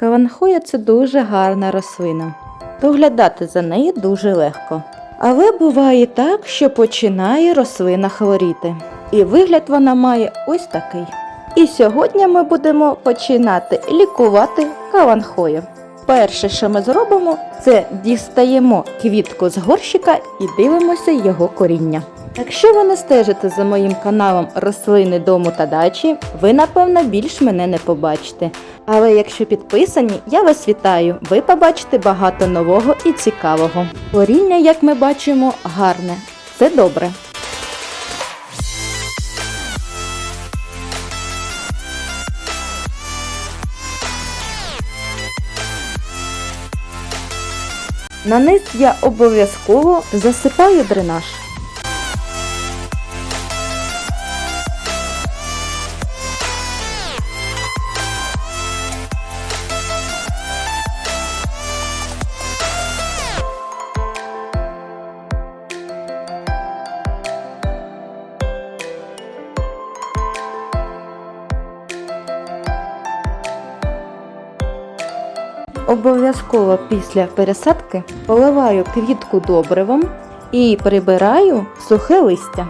Каванхоя це дуже гарна рослина. Доглядати за нею дуже легко. Але буває так, що починає рослина хворіти. І вигляд вона має ось такий. І сьогодні ми будемо починати лікувати каванхою. Перше, що ми зробимо, це дістаємо квітку з горщика і дивимося його коріння. Якщо ви не стежите за моїм каналом Рослини дому та дачі, ви напевно більш мене не побачите. Але якщо підписані, я вас вітаю. Ви побачите багато нового і цікавого. Коріння, як ми бачимо, гарне. Це добре. На низ я обов'язково засипаю дренаж. Обов'язково після пересадки поливаю квітку добривом і прибираю сухе листя.